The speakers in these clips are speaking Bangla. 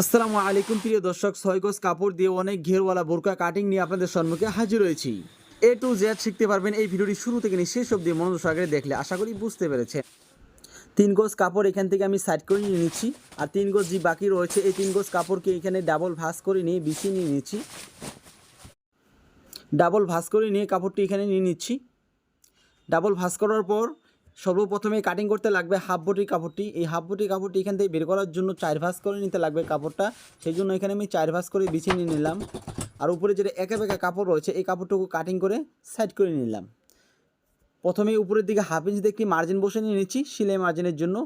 আসসালামু আলাইকুম, প্রিয় দর্শক। ছয় কাপড় দিয়ে অনেক ঘেরওয়ালা বোরকা কাটিং নিয়ে আপনাদের সম্মুখে হাজির হয়েছি এ টু জেড শিখতে পারবেন এই ভিডিওটি শুরু থেকে নিয়ে শেষ অবধি মনোযোগ সহকারে দেখলে আশা করি বুঝতে পেরেছেন। তিন গজ কাপড় এখান থেকে আমি সাইড করে নিয়ে নিচ্ছি আর তিন গজ যে বাকি রয়েছে, এই তিন গজ কাপড়কে এখানে ডাবল ভাঁজ করে নিয়ে বিছিয়ে নিয়ে নিচ্ছি। ডাবল ভাঁজ করে নিয়ে কাপড়টি এখানে নিয়ে নিচ্ছি। ডাবল ভাঁজ করার পর সর্বপ্রথমে কাটিং করতে লাগবে হাফ বটির কাপড়টি। এই হাফ বটির কাপড়টি এখান থেকে বের করার জন্য চার ভাস করে নিতে লাগবে কাপড়টা। সেই জন্য এখানে আমি চার ভাঁজ করে বিছিয়ে নিয়ে নিলাম। আর উপরে যেটা একে বেঁকে কাপড় রয়েছে, এই কাপড়টুকু কাটিং করে সাইড করে নিলাম। প্রথমে উপরের দিকে হাফ ইঞ্চি একটি মার্জিন বসে নিয়ে নিচ্ছি, সিলাই মার্জিনের জন্য।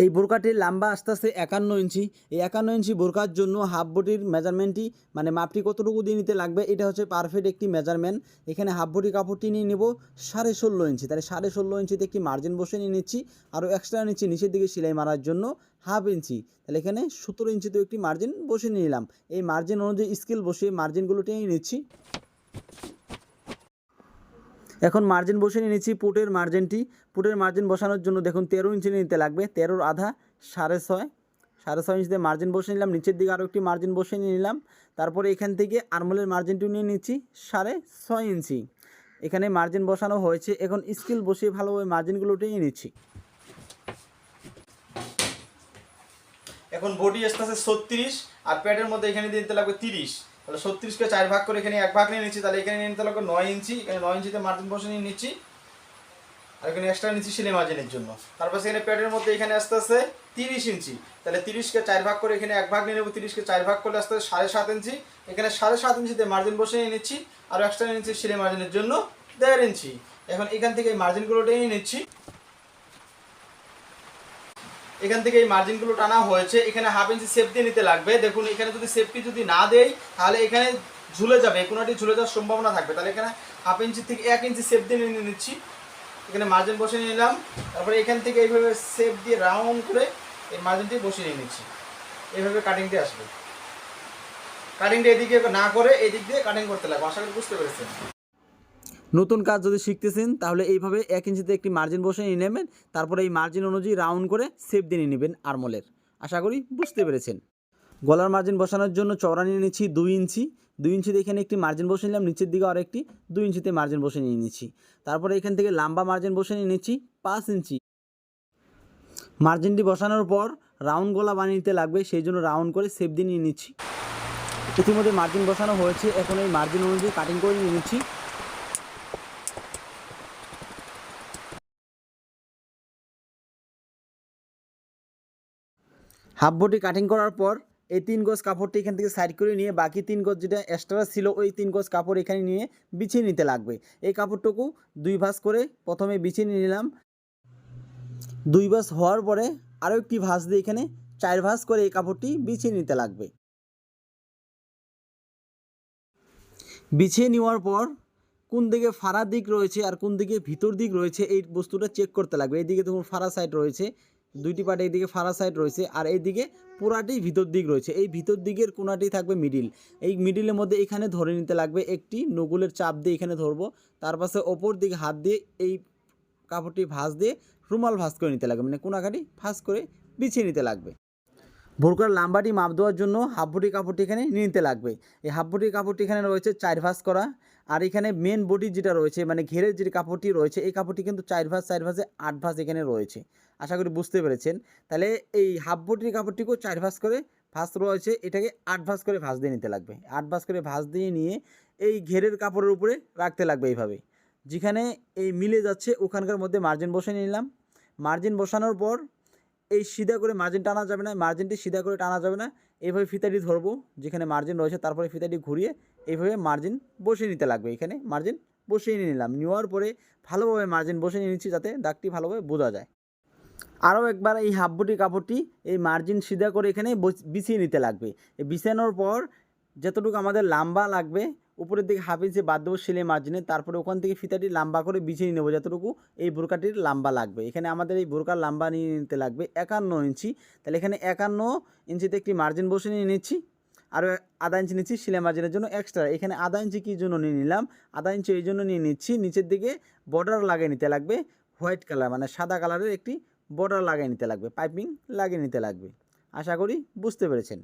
এই বোরকাটির লম্বা আস্তে আস্তে একান্ন ইঞ্চি। এই একান্ন ইঞ্চি বোরকার জন্য হাফ বটির মেজারমেন্টটি মানে মাপটি কতটুকু দিয়ে নিতে লাগবে, এটা হচ্ছে পারফেক্ট একটি মেজারমেন্ট এখানে হাফ বটি কাপড়টি নিয়ে নেব সাড়ে ষোলো ইঞ্চি। তাহলে সাড়ে ষোলো ইঞ্চিতে একটি মার্জিন বসে নিয়ে নিচ্ছি, আরও এক্সট্রা নিচ্ছি নিচের দিকে সেলাই মারার জন্য হাফ ইঞ্চি। তাহলে এখানে সতেরো ইঞ্চিতে একটি মার্জিন বসে নিয়ে নিলাম। এই মার্জিন অনুযায়ী স্কেল বসিয়ে মার্জিনগুলো টেনে নিচ্ছি। এখন মার্জিন বসে নিয়ে নিচ্ছি পুটের মার্জিনটি পুটের মার্জিন বসানোর জন্য দেখুন, তেরো ইঞ্চি নিতে লাগবে, তেরোর আধা, সাড়ে ছয়। সাড়ে ছয় ইঞ্চিতে মার্জিন বসে নিলাম, নিচের দিকে আরও একটি মার্জিন বসে নিয়ে নিলাম। তারপরে এখান থেকে আরমোলের মার্জিনটি নিয়ে নিচ্ছি, সাড়ে ছয় ইঞ্চি এখানে মার্জিন বসানো হয়েছে, এখন স্কিল বসিয়ে ভালোভাবে মার্জিনগুলো টেনে নিচ্ছি। এখন বডি আসতে আছে ছত্রিশ, আর প্যাডের মধ্যে এখানে দিতে লাগবে তিরিশ। তাহলে ছত্রিশকে চার ভাগ করে এখানে এক ভাগ নিয়ে নিচ্ছি, তাহলে এখানে নিয়ে লাগবে নয় ইঞ্চি, এখানে নয় ইঞ্চিতে মার্জিন বসে নিয়ে নিচ্ছি। আর এখানে এক্সট্রা নিচ্ছি সিলাই মার্জিনের জন্য। তারপর সেখানে প্যাডের মধ্যে এখানে আসতে আসতে তিরিশ ইঞ্চি, তাহলে তিরিশকে চার ভাগ করে এখানে এক ভাগ নিয়ে নেব, তিরিশকে চার ভাগ করলে আসতে সাড়ে সাত ইঞ্চি। এখানে সাড়ে সাত ইঞ্চিতে মার্জিন বসে নিয়ে নিচ্ছি, আর এক্সট্রা নিয়ে নিচ্ছি সিলাই মার্জিনের জন্য দেড় ইঞ্চি। এখন এখান থেকে এই মার্জিনগুলো টেনে নিচ্ছি। এখান থেকে এই মার্জিনগুলো টানা হয়েছে। এখানে হাফ ইঞ্চি সেফ দিয়ে নিতে লাগবে। দেখুন, এখানে যদি সেফটি যদি না দেই, তাহলে এখানে ঝুলে যাবে। কোনোটি ঝুলে যাওয়ার সম্ভাবনা থাকবে। তাহলে এখানে হাফ ইঞ্চি থেকে এক ইঞ্চি সেফ দিয়ে নিয়ে নিচ্ছি। এখানে মার্জিন বসে নিলাম। তারপরে এখান থেকে এইভাবে সেফ দিয়ে রাউন্ড করে এই মার্জিনটি বসিয়ে নিয়ে নিচ্ছি। এইভাবে কাটিংটি আসবে। কাটিংটা এদিকে না করে এদিক দিয়ে কাটিং করতে লাগবে। আশা করি বুঝতে পেরেছেন। নতুন কাজ যদি শিখতেছেন, তাহলে এইভাবে এক ইঞ্চিতে একটি মার্জিন বসে নিয়ে নেবেন, তারপরে এই মার্জিন অনুযায়ী রাউন্ড করে সেপ দিয়ে নেবেন আরমোলের আশা করি বুঝতে পেরেছেন। গলার মার্জিন বসানোর জন্য চওড়া নিয়ে নিচ্ছি দুই ইঞ্চি। দুই ইঞ্চিতে এখানে একটি মার্জিন বসে নিলাম, নিচের দিকে আর একটি দুই ইঞ্চিতে মার্জিন বসে নিয়ে নিচ্ছি। তারপরে এখান থেকে লম্বা মার্জিন বসে নিয়ে নিচ্ছি পাঁচ ইঞ্চি। মার্জিনটি বসানোর পর রাউন্ড গলা বানিয়ে নিতে লাগবে, সেই জন্য রাউন্ড করে সেপ দিয়ে নিয়ে নিচ্ছি। ইতিমধ্যে মার্জিন বসানো হয়েছে, এখন এই মার্জিন অনুযায়ী কাটিং করে নিয়ে নিচ্ছি। হাফ বটি কাটিং করার পর এই তিন গজ কাপড়টি এখান থেকে সাইড করে নিয়ে বাকি তিন গজ যেটা এক্সট্রা ছিল, ওই তিন গজ কাপড় এখানে নিয়ে বিছিয়ে নিতে লাগবে। এই কাপড়টুকু দুই ভাঁজ করে প্রথমে বিছিয়ে নিলাম। দুই ভাঁজ হওয়ার পরে আরও একটি ভাঁজ দিয়ে এখানে চার ভাঁজ করে এই কাপড়টি বিছিয়ে নিতে লাগবে। বিছিয়ে নেওয়ার পর কোন দিকে ফাড়া দিক রয়েছে আর কোন দিকে ভিতর দিক রয়েছে, এই বস্তুটা চেক করতে লাগবে। এইদিকে দেখুন ফাড়া সাইড রয়েছে। দুইটি পার্ট এইদিকে ফারা সাইড রয়েছে আর এইদিকে পুরাটি ভিতর দিক রয়েছে। এই ভিতর দিকের কোনাটি থাকবে মিডিল এই মিডিলের মধ্যে এখানে ধরে নিতে লাগবে একটি নগুলের চাপ দিয়ে এখানে ধরবো। তার পাশে ওপর দিকে হাত দিয়ে এই কাপড়টি ভাঁজ দিয়ে রুমাল ভাঁজ করে নিতে লাগবে। মানে কোনাকাটি ভাঁজ করে বিছিয়ে নিতে লাগবে। ভোরকার লাম্বাটি মাপ দেওয়ার জন্য হাফ বটি কাপড়টি এখানে নিতে লাগবে। এই হাফ বটি কাপড়টি এখানে রয়েছে চার ভাঁজ করা। আর এখানে মেন বডি যেটা রয়েছে মানে ঘেরের যে কাপড়টি রয়েছে, এই কাপড়টি কিন্তু চার ভাঁজ, চার ভাঁজে আট ভাঁজ এখানে রয়েছে। আশা করি বুঝতে পেরেছেন। তাহলে এই হাফ বটির কাপড়টিকেও চার ভাঁজ করে ভাঁজ রয়েছে, এটাকে আট ভাঁজ করে ভাঁজ দিয়ে নিতে লাগবে। আট ভাঁজ করে ভাঁজ দিয়ে নিয়ে এই ঘেরের কাপড়ের উপরে রাখতে লাগবে এইভাবে। যেখানে এই মিলে যাচ্ছে, ওখানকার মধ্যে মার্জিন বসে নিলাম। মার্জিন বসানোর পর এই সিধা করে মার্জিন টানা যাবে না মার্জিনটি সিধা করে টানা যাবে না। এইভাবে ফিতাটি ধরবো, যেখানে মার্জিন রয়েছে, তারপরে ফিতাটি ঘুরিয়ে এইভাবে মার্জিন বসিয়ে নিতে লাগবে। এখানে মার্জিন বসিয়ে নিয়ে নিলাম। নেওয়ার পরে ভালোভাবে মার্জিন বসিয়ে নিচ্ছি যাতে দাগটি ভালোভাবে বোঝা যায়। আরও একবার এই হাফ বুটি কাপড়টি এই মার্জিন সিধা করে এখানে বিছিয়ে নিতে লাগবে। বিছানোর পর যতটুকু আমাদের লম্বা লাগবে উপরের দিকে হাফ ইঞ্চি বাদ দেবো সেলাই মার্জিনে তারপরে ওখান থেকে ফিতাটি লম্বা করে বিছিয়ে নিয়ে নেব যতটুকু এই বোরকাটির লম্বা লাগবে। এখানে আমাদের এই বোরকার লম্বা নিয়ে নিতে লাগবে একান্ন ইঞ্চি। তাহলে এখানে একান্ন ইঞ্চিতে একটি মার্জিন বসে নিয়ে নিচ্ছি, আরও আধা ইঞ্চি নিচ্ছি সেলাই মার্জিনের জন্য এক্সট্রা এখানে আধা ইঞ্চি কী জন্য নিয়ে নিলাম? আধা ইঞ্চি এই জন্য নিয়ে নিচ্ছি, নিচের দিকে বর্ডার লাগিয়ে নিতে লাগবে হোয়াইট কালার মানে সাদা কালারের একটি বর্ডার লাগিয়ে নিতে লাগবে পাইপিং লাগিয়ে নিতে লাগবে। আশা করি বুঝতে পেরেছেন।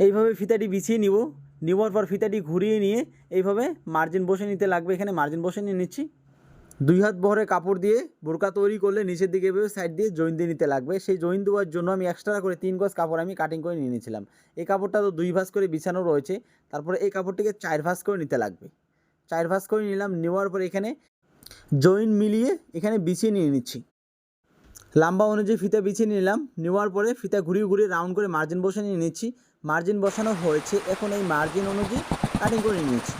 এইভাবে ফিতাটি বিছিয়ে নিব। নেওয়ার পর ফিতাটি ঘুরিয়ে নিয়ে এইভাবে মার্জিন বসে নিতে লাগবে। এখানে মার্জিন বসে নিয়ে নিচ্ছি। দুই হাত বহরে কাপড় দিয়ে বোরকা তৈরি করলে নিচের দিকে এভাবে সাইড দিয়ে জয়েন দিয়ে নিতে লাগবে। সেই জয়েন দেওয়ার জন্য আমি এক্সট্রা করে তিন গজ কাপড় আমি কাটিং করে নিয়ে নিয়েছিলাম। এই কাপড়টা তো দুই ভাঁজ করে বিছানো রয়েছে। তারপরে এই কাপড়টিকে চার ভাঁজ করে নিতে লাগবে। চার ভাঁজ করে নিলাম। নেওয়ার পর এখানে জয়েন মিলিয়ে এখানে বিছিয়ে নিয়ে নিচ্ছি। লম্বা অনুযায়ী ফিতা বিছিয়ে নিলাম। নেওয়ার পরে ফিতা ঘুরিয়ে ঘুরিয়ে রাউন্ড করে মার্জিন বসে নিয়ে নিচ্ছি। মার্জিন বসানো হয়েছে। এখন এই মার্জিন অনুযায়ী কাটিং করে নিয়ে নিচ্ছি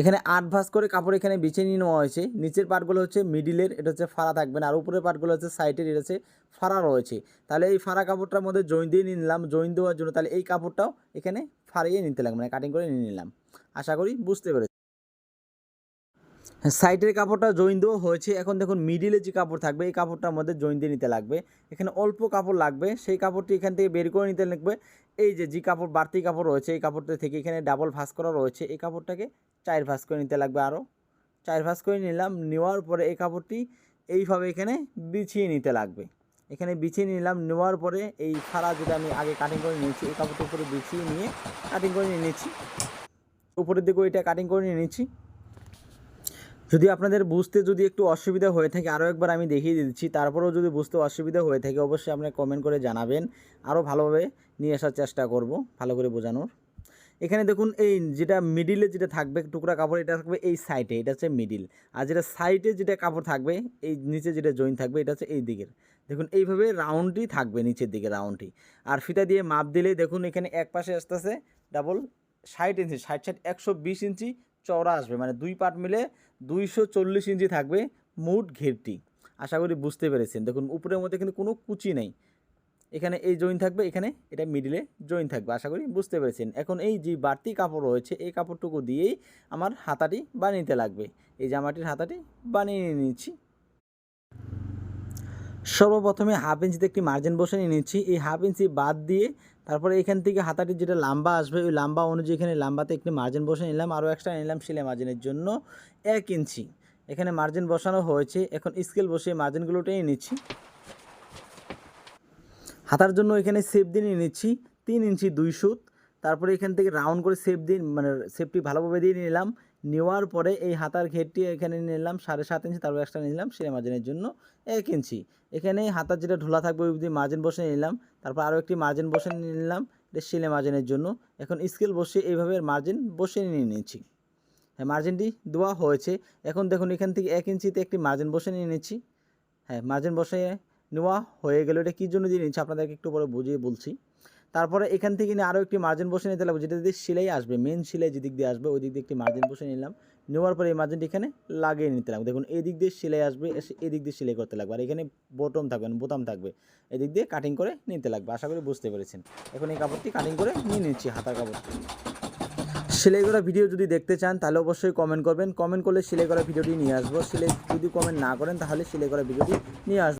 এখানে আট ভাঁজ করে কাপড় এখানে বিছিয়ে নিয়ে নেওয়া হয়েছে। নিচের পার্টগুলো হচ্ছে মিডিলের এটা হচ্ছে ফাড়া থাকবে না। আর উপরের পার্টগুলো হচ্ছে সাইডের এটা হচ্ছে ফাড়া রয়েছে। তাহলে এই ফাড়া কাপড়টার মধ্যে জয়েন দিয়ে নিলাম। জয়েন দেওয়ার জন্য তাহলে এই কাপড়টাও এখানে ফাড়িয়ে নিতে লাগবে মানে কাটিং করে নিয়ে নিলাম। আশা করি বুঝতে পেরেছি সাইডের কাপড়টা জয়েন দেওয়া হয়েছে। এখন দেখুন মিডিলে যে কাপড় থাকবে, এই কাপড়টার মধ্যে জয়েন দিয়ে নিতে লাগবে। এখানে অল্প কাপড় লাগবে, সেই কাপড়টি এখান থেকে বের করে নিতে লাগবে। এই যে যে কাপড়, বাড়তি কাপড় রয়েছে, এই কাপড়টা থেকে এখানে ডাবল ভাঁজ করা রয়েছে। এই কাপড়টাকে চার ভাঁজ করে নিতে লাগবে আরও। চার ভাঁজ করে নিলাম, নেওয়ার পরে এই কাপড়টি এইভাবে এখানে বিছিয়ে নিতে লাগবে। এখানে বিছিয়ে নিলাম, নেওয়ার পরে এই ফাড়া যেটা আমি আগে কাটিং করে নিয়েছি, এই কাপড়টার উপরে বিছিয়ে নিয়ে কাটিং করে নিয়ে নিচ্ছি। উপরের দিকে ওইটা কাটিং করে নিয়ে নিচ্ছি। যদি আপনাদের বুঝতে যদি একটু অসুবিধা হয়ে থাকে আরও একবার আমি দেখিয়ে দিচ্ছি। তারপরেও যদি বুঝতে অসুবিধা হয়ে থাকে, অবশ্যই আপনি কমেন্ট করে জানাবেন। আরও ভালোভাবে নিয়ে আসার চেষ্টা করব, ভালো করে বোঝানোর। এখানে দেখুন, এই যেটা মিডিলে যেটা থাকবে, টুকরা কাপড়, এটা থাকবে এই সাইডে এটা হচ্ছে মিডিল আর যেটা সাইডে যেটা কাপড় থাকবে, এই নিচে যেটা জয়েন থাকবে, এটা হচ্ছে এই দিকের। দেখুন, এইভাবে রাউন্ডই থাকবে নিচের দিকে রাউন্ডই আর ফিতা দিয়ে মাপ দিলেই দেখুন, এখানে এক পাশে আসতেছে ডাবল ষাট ইঞ্চি ষাট ষাট, একশো বিশ ইঞ্চি চওড়া আসবে। মানে দুই পাট মিলে দুইশো চল্লিশ ইঞ্চি থাকবে মুট ঘেরটি। আশা করি বুঝতে পেরেছেন। দেখুন, উপরের মধ্যে কিন্তু কোনো কুচি নেই। এখানে এই জয়েন থাকবে, এখানে এটা মিডিলে জয়েন থাকবে। আশা করি বুঝতে পেরেছেন। এখন এই যে বাড়তি কাপড় রয়েছে, এই কাপড়টুকু দিয়েই আমার হাতাটি বানিয়ে লাগবে। এই জামাটির হাতাটি বানিয়ে নিয়ে নিচ্ছি। সর্বপ্রথমে হাফ ইঞ্চিতে একটি মার্জিন বসে নিয়ে নিচ্ছি। এই হাফ ইঞ্চি বাদ দিয়ে তারপরে এখান থেকে হাতাটি যেটা লাম্বা আসবে, ওই লাম্বা অনুযায়ী এখানে লাম্বাতে একটি মার্জিন বসে নিলাম। আরও এক্সট্রা নিলাম সেলাই মার্জিনের জন্য এক ইঞ্চি। এখানে মার্জিন বসানো হয়েছে। এখন স্কেল বসিয়ে মার্জিনগুলো টেনে নিচ্ছি। হাতার জন্য এখানে সেপ দিয়ে নিচ্ছি। তিন ইঞ্চি দুই সুত। তারপরে এখান থেকে রাউন্ড করে সেপ দিয়ে মানে সেপটি ভালোভাবে দিয়ে নিলাম। নেওয়ার পরে এই হাতার ঘেরটি এখানে নিলাম, সাড়ে সাত ইঞ্চি, তারপর এক্সট্রা নিলাম, সেলাই মার্জিনের জন্য এক ইঞ্চি। এখানে হাতার যেটা ঢোলা থাকবে, ওই দিয়ে মার্জিন বসে নিলাম, তারপর আরও একটি মার্জিন বসে নিলাম, এটা সেলাই মার্জিনের জন্য। এখন স্কেল বসে এইভাবে মার্জিন বসে নিয়ে নিয়েছি। হ্যাঁ মার্জিনটি দেওয়া হয়েছে। এখন দেখুন, এখান থেকে এক ইঞ্চিতে একটি মার্জিন বসে নিয়ে নিচ্ছি হ্যাঁ মার্জিন বসে নেওয়া হয়ে গেল। এটা কী জন্য দিয়ে নিচ্ছি, আপনাদেরকে একটু পরে বুঝিয়ে বলছি। তারপরে এখান থেকে নিয়ে আরও একটি মার্জিন বসে নিতে লাগবে, যেটা দিয়ে সেলাই আসবে মেন সেলাই যেদিক দিয়ে আসবে, ওই দিক দিয়ে একটি মার্জিন বসে নিলাম। নেওয়ার পরে এই মার্জিনটি এখানে লাগিয়ে নিতে লাগবে। দেখুন এদিক দিয়ে সেলাই আসবে, এসে এদিক দিয়ে সেলাই করতে লাগবে, আর এখানে বটম থাকবে মানে বোতাম থাকবে এদিক দিয়ে কাটিং করে নিতে লাগবে, আশা করি বুঝতে পেরেছেন। এখন এই কাপড়টি কাটিং করে নিয়ে নিচ্ছি হাতার কাপড়টি। সেলাই করা ভিডিও যদি দেখতে চান, তাহলে অবশ্যই কমেন্ট করবেন। কমেন্ট করলে সেলাই করা ভিডিওটি নিয়ে আসব। সেলাই যদি কমেন্ট না করেন, তাহলে সেলাই করা ভিডিওটি নিয়ে আসব।